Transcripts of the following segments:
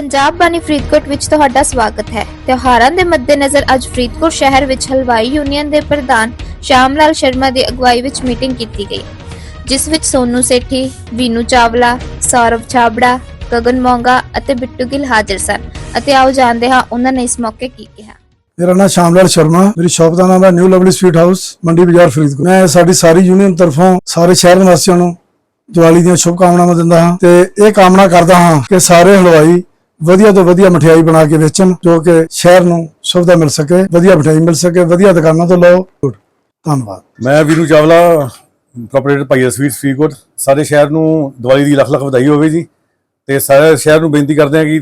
ਪੰਜਾਬ ਬਾਣੀ ਫਰੀਦਕੋਟ ਵਿੱਚ ਤੁਹਾਡਾ ਸਵਾਗਤ ਹੈ। ਤਿਉਹਾਰਾਂ ਦੇ ਮੱਦੇਨਜ਼ਰ ਅੱਜ ਫਰੀਦਕੋਟ ਸ਼ਹਿਰ ਵਿੱਚ ਹਲਵਾਈ ਯੂਨੀਅਨ ਦੇ ਪ੍ਰਧਾਨ ਸ਼ਾਮ ਸ਼ਰਮਾ ਦੀ ਅਗਵਾਈ ਵਿੱਚ ਮੀਟਿੰਗ ਕੀਤੀ ਗਈ। ਜਿਸ ਵਿੱਚ ਸੋਨੂ ਸੇਠੀ, ਵੀਨੂ ਚਾਵਲਾ, ਸੌਰਵ ਛਾਬੜਾ, ਗਗਨ ਮੋਂਗਾ ਅਤੇ ਬਿੱਟੂ ਗਿੱਲ ਹਾਜ਼ਰ ਸਨ ਅਤੇ ਆਓ ਜਾਣਦੇ ਹਾਂ ਉਹਨਾਂ ਨੇ ਇਸ ਮੌਕੇ ਕੀ ਕਿਹਾ। ਮੇਰਾ ਨਾਮ ਸ਼ਾਮਲਾਲ ਸ਼ਰਮਾ, ਮੇਰੀ ਸ਼ਾਪ ਦਾ ਨਾਮ ਹੈ ਨਿਊ ਲਵਲੀ ਸਵੀਟ ਹਾਊਸ, ਮੰਡੀ ਬਾਜ਼ਾਰ ਫਰੀਦਕੋਟ। ਮੈਂ ਸਾਡੀ ਸਾਰੀ ਯੂਨੀਅਨ ਤਰਫੋਂ ਸਾਰੇ ਸ਼ਹਿਰ ਨਿਵਾਸੀਆਂ ਨੂੰ ਦੀਵਾਲੀ ਦੀਆਂ ਸ਼ੁਭ ਕਾਮਨਾਵਾਂ ਦਿੰਦਾ ਹਾਂ ਤੇ ਇਹ ਕਾਮਨਾ ਕਰਦਾ ਹਾਂ ਕਿ ਸਾਰੇ ਹਲਵਾਈ ਵਧੀਆ ਤੋਂ ਵਧੀਆ ਮਠਿਆਈ ਬਣਾ ਕੇ ਵੇਚਣ, ਜੋ ਕਿ ਸ਼ਹਿਰ ਨੂੰ ਸੁਵਿਧਾ ਮਿਲ ਸਕੇ, ਵਧੀਆ ਮਠਿਆਈ ਮਿਲ ਸਕੇ, ਵਧੀਆ ਦੁਕਾਨਾਂ ਤੋਂ ਲਓ। ਧੰਨਵਾਦ। ਮੈਂ ਵੀਰੂ ਚਾਵਲਾ ਪ੍ਰੋਪਰੇਟਰ ਭਾਈਆ ਸਵੀਟ ਫਰੀਦਕੋਟ। ਸਾਰੇ ਸ਼ਹਿਰ ਨੂੰ ਦੀਵਾਲੀ ਦੀ ਲੱਖ ਲੱਖ ਵਧਾਈ ਹੋਵੇ ਜੀ। ਤੇ ਸਾਰੇ ਸ਼ਹਿਰ ਨੂੰ ਬੇਨਤੀ ਕਰਦੇ ਹਾਂ ਕਿ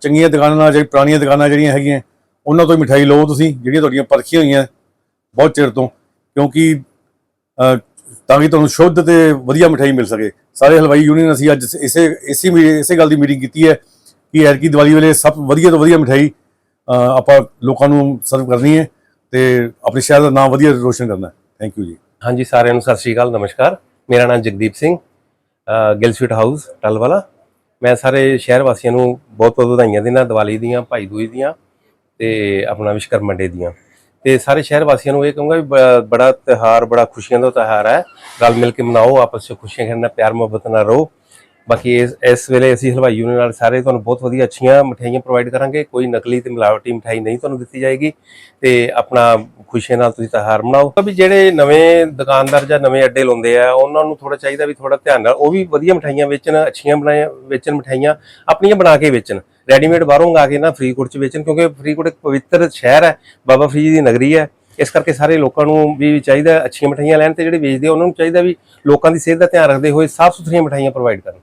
ਚੰਗੀਆਂ ਦੁਕਾਨਾਂ ਨਾਲ ਜਿਹੜੀ ਪੁਰਾਣੀਆਂ ਦੁਕਾਨਾਂ ਜਿਹੜੀਆਂ ਹੈਗੀਆਂ, ਉਹਨਾਂ ਤੋਂ ਹੀ ਮਠਾਈ ਲਓ ਤੁਸੀਂ, ਜਿਹੜੀਆਂ ਤੁਹਾਡੀਆਂ ਪਰਖੀਆਂ ਹੋਈਆਂ ਬਹੁਤ ਚਿਰ ਤੋਂ। ਕਿਉਂਕਿ ਤਾਂ ਕਿ ਤੁਹਾਨੂੰ ਸ਼ੁੱਧ ਤੇ ਵਧੀਆ ਮਠਾਈ ਮਿਲ ਸਕੇ। ਸਾਰੇ ਹਲਵਾਈ ਯੂਨੀਅਨ ਅਸੀਂ ਅੱਜ ਇਸੇ ਇਸੇ ਮੀ- ਇਸੇ ਗੱਲ ਦੀ ਮੀਟਿੰਗ ਕੀਤੀ ਹੈ ਕਿ ਐਤਕੀ ਦੀਵਾਲੀ ਵੇਲੇ ਸਭ ਵਧੀਆ ਤੋਂ ਵਧੀਆ ਮਠਾਈ ਆਪਾਂ ਲੋਕਾਂ ਨੂੰ ਸਰਵ ਕਰਨੀ ਹੈ ਤੇ ਆਪਣੇ ਸ਼ਹਿਰ ਦਾ ਨਾਮ ਵਧੀਆ ਰੋਸ਼ਨ ਕਰਨਾ ਹੈ। ਥੈਂਕ ਯੂ ਜੀ। ਹਾਂਜੀ ਸਾਰਿਆਂ ਨੂੰ ਸਤਿ ਸ਼੍ਰੀ ਅਕਾਲ ਨਮਸਕਾਰ। ਮੇਰਾ ਨਾਮ ਜਗਦੀਪ ਸਿੰਘ ਅ, ਗਿੱਲ ਸਵੀਟ ਹਾਊਸ ਟਲਵਾਲਾ। ਮੈਂ ਸਾਰੇ ਸ਼ਹਿਰ ਵਾਸੀਆਂ ਨੂੰ ਬਹੁਤ ਬਹੁਤ ਵਧਾਈਆਂ ਦਿੰਦਾ ਦੀਵਾਲੀ ਦੀਆਂ ਭਾਈ ਦੂਜ ਦੀਆਂ ਤੇ ਆਪਣਾ ਵਿਸ਼ਕਰਮਾ ਡੇ ਦੀਆਂ। ਤੇ ਸਾਰੇ ਸ਼ਹਿਰ ਵਾਸੀਆਂ ਨੂੰ ਇਹ ਕਹੂੰਗਾ ਵੀ ਬ- ਬੜਾ ਤਿਹਾਰ ਬੜਾ ਖੁਸ਼ੀਆਂ ਦਾ ਤਿਹਾਰ ਹੈ। ਰਲ ਮਿਲ ਕੇ ਮਨਾਓ ਆਪਸ ਵਿੱਚ ਖੁਸ਼ੀਆਂ ਖੇਡਣਾ ਪਿਆਰ ਮੁਹੱਬਤ ਨਾਲ ਰਹੋ। ਬਾਕੀ ਇਸ ਇਸ ਵੇਲੇ ਅਸੀਂ ਹਲਵਾਈ ਯੂਨੀਅਨ ਨਾਲ ਸਾਰੇ ਤੁਹਾਨੂੰ ਬਹੁਤ ਵਧੀਆ ਅੱਛੀਆਂ ਮਠਿਆਈਆਂ ਪ੍ਰੋਵਾਈਡ ਕਰਾਂਗੇ। ਕੋਈ ਨਕਲੀ ਤੇ ਮਿਲਾਵਟੀ ਮਠਿਆਈ ਨਹੀਂ ਤੁਹਾਨੂੰ ਦਿੱਤੀ ਜਾਏਗੀ ਤੇ ਆਪਣਾ ਖੁਸ਼ੀਆਂ ਨਾਲ ਤੁਸੀਂ ਤਿਉਹਾਰ ਮਨਾਓ। ਵੀ ਜਿਹੜੇ ਨਵੇਂ ਦੁਕਾਨਦਾਰ ਜਾਂ ਨਵੇਂ ਅੱਡੇ ਲਾਉਂਦੇ ਆ, ਉਹਨਾਂ ਨੂੰ ਥੋੜਾ ਚਾਹੀਦਾ ਵੀ ਥੋੜਾ ਧਿਆਨ ਨਾਲ, ਉਹ ਵੀ ਵਧੀਆ ਮਠਾਈਆਂ ਵੇਚਣ, ਅੱਛੀਆਂ ਬਣਾਇਆ ਵੇਚਣ ਮਠਾਈਆਂ ਆਪਣੀਆਂ ਬਣਾ ਕੇ ਵੇਚਣ। ਰੈਡੀਮੇਡ ਬਾਹਰੋਂ ਮੰਗਾ ਕੇ ਨਾ ਫਰੀਦਕੋਟ ਚ ਵੇਚਣ, ਕਿਉਂਕਿ ਫਰੀਦਕੋਟ ਇੱਕ ਪਵਿੱਤਰ ਸ਼ਹਿਰ ਹੈ, ਬਾਬਾ ਫਰੀਦ ਦੀ ਨਗਰੀ ਹੈ। ਇਸ ਕਰਕੇ ਸਾਰੇ ਲੋਕਾਂ ਨੂੰ ਵੀ ਚਾਹੀਦਾ ਅੱਛੀਆਂ ਮਠਾਈਆਂ ਲੈਣ ਤੇ ਜਿਹੜੇ ਵੇਚਦੇ ਆ, ਉਹਨਾਂ ਨੂੰ ਚਾਹੀਦਾ ਵੀ ਲੋਕਾਂ ਦੀ ਸਿਹਤ ਦਾ ਧਿਆਨ ਰੱਖਦੇ ਹੋਏ ਸਾਫ਼ ਸੁਥਰੀਆਂ ਮਠਾਈਆਂ ਪ੍ਰੋਵਾਈਡ ਕਰਨ।